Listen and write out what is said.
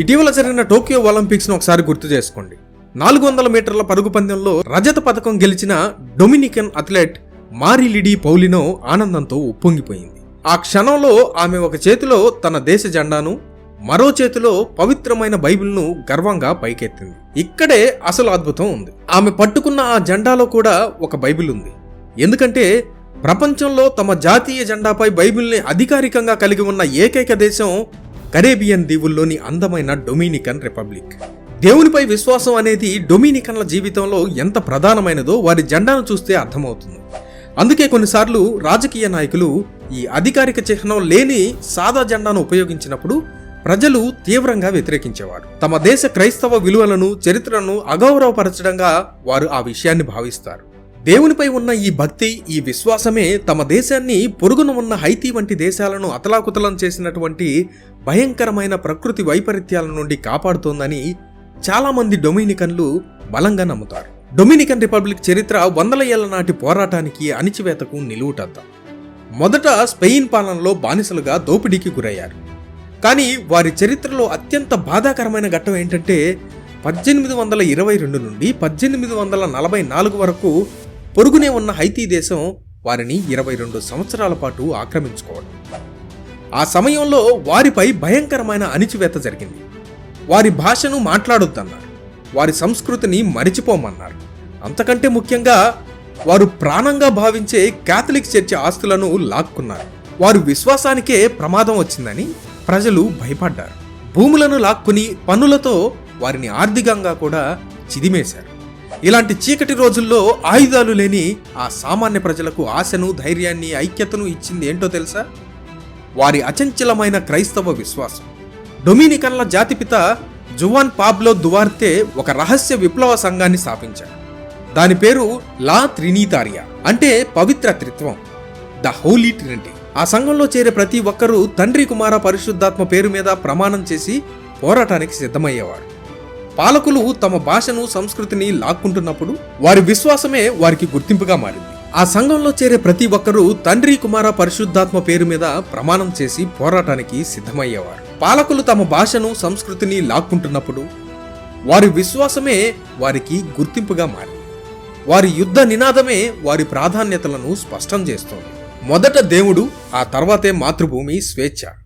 ఇటీవల జరిగిన టోక్యో ఒలింపిక్స్ను ఒకసారి గుర్తు చేసుకోండి. నాలుగు వందల మీటర్ల పరుగు పందెంలో రజత పథకం గెలిచిన డొమినికన్ అథ్లెట్ మారిలిడి పౌలినో ఆనందంతో ఉప్పొంగిపోయింది. ఆ క్షణంలో ఆమె ఒక చేతిలో తన దేశ జెండాను మరో చేతిలో పవిత్రమైన బైబిల్ను గర్వంగా పైకెత్తింది. ఇక్కడే అసలు అద్భుతం ఉంది. ఆమె పట్టుకున్న ఆ జెండాలో కూడా ఒక బైబిల్ ఉంది. ఎందుకంటే ప్రపంచంలో తమ జాతీయ జెండాపై బైబిల్ని అధికారికంగా కలిగి ఉన్న ఏకైక దేశం కరేబియన్ దీవుల్లోని అందమైన డొమినికన్ రిపబ్లిక్. దేవునిపై విశ్వాసం అనేది డొమినికన్ల జీవితంలో ఎంత ప్రధానమైనదో వారి జెండాను చూస్తే అర్థమవుతుంది. అందుకే కొన్నిసార్లు రాజకీయ నాయకులు ఈ అధికారిక చిహ్నం లేని సాదా జెండాను ఉపయోగించినప్పుడు ప్రజలు తీవ్రంగా వ్యతిరేకించేవారు. తమ దేశ క్రైస్తవ విలువలను చరిత్రను అగౌరవపరచడంగా వారు ఆ విషయాన్ని భావిస్తారు. దేవునిపై ఉన్న ఈ భక్తి ఈ విశ్వాసమే తమ దేశాన్ని పొరుగున ఉన్న హైతీ వంటి దేశాలను అతలాకుతలం చేసినటువంటి భయంకరమైన ప్రకృతి వైపరీత్యాల నుండి కాపాడుతోందని చాలామంది డొమినికన్లు బలంగా నమ్ముతారు. డొమినికన్ రిపబ్లిక్ చరిత్ర వందల ఏళ్ళ నాటి పోరాటానికి అణిచివేతకు నిలువుటద్దాం. మొదట స్పెయిన్ పాలనలో బానిసలుగా దోపిడీకి గురయ్యారు. కానీ వారి చరిత్రలో అత్యంత బాధాకరమైన ఘట్టం ఏంటంటే పద్దెనిమిది వందల ఇరవై రెండు నుండి పద్దెనిమిది వందల నలభై నాలుగు వరకు పొరుగునే ఉన్న హైతీ దేశం వారిని ఇరవై రెండు సంవత్సరాల పాటు ఆక్రమించుకోవడం. ఆ సమయంలో వారిపై భయంకరమైన అణిచివేత జరిగింది. వారి భాషను మాట్లాడొద్దన్నారు. వారి సంస్కృతిని మరిచిపోమన్నారు. అంతకంటే ముఖ్యంగా వారు ప్రాణంగా భావించే కాథలిక్ చర్చి ఆస్తులను లాక్కున్నారు. వారు విశ్వాసానికే ప్రమాదం వచ్చిందని ప్రజలు భయపడ్డారు. భూములను లాక్కుని పన్నులతో వారిని ఆర్థికంగా కూడా చిదిమేశారు. ఇలాంటి చీకటి రోజుల్లో ఆయుధాలు లేని ఆ సామాన్య ప్రజలకు ఆశను ధైర్యాన్ని ఐక్యతను ఇచ్చింది ఏంటో తెలుసా? వారి అచంచలమైన క్రైస్తవ విశ్వాసం. డొమినికన్ల జాతిపిత జువాన్ పాబ్లో దువార్తే ఒక రహస్య విప్లవ సంఘాన్ని స్థాపించారు. దాని పేరు లా త్రినీతారియా అంటే పవిత్ర త్రిత్వం ద హోలీ ట్రినిటీ. ఆ సంఘంలో చేరే ప్రతి ఒక్కరూ తండ్రి కుమార పరిశుద్ధాత్మ పేరు మీద ప్రమాణం చేసి పోరాటానికి సిద్ధమయ్యేవారు. పాలకులు తమ భాషను సంస్కృతిని లాక్కుంటున్నప్పుడు వారి విశ్వాసమే వారికి గుర్తింపుగా మారింది. ఆ సంఘంలో చేరే ప్రతి ఒక్కరూ తండ్రి కుమార పరిశుద్ధాత్మ పేరు మీద ప్రమాణం చేసి పోరాటానికి సిద్ధమయ్యేవారు. పాలకులు తమ భాషను సంస్కృతిని లాక్కుంటున్నప్పుడు వారి విశ్వాసమే వారికి గుర్తింపుగా మారింది. వారి యుద్ధ నినాదమే వారి ప్రాధాన్యతలను స్పష్టం చేస్తోంది. మొదట దేవుడు ఆ తర్వాతే మాతృభూమి స్వేచ్ఛ.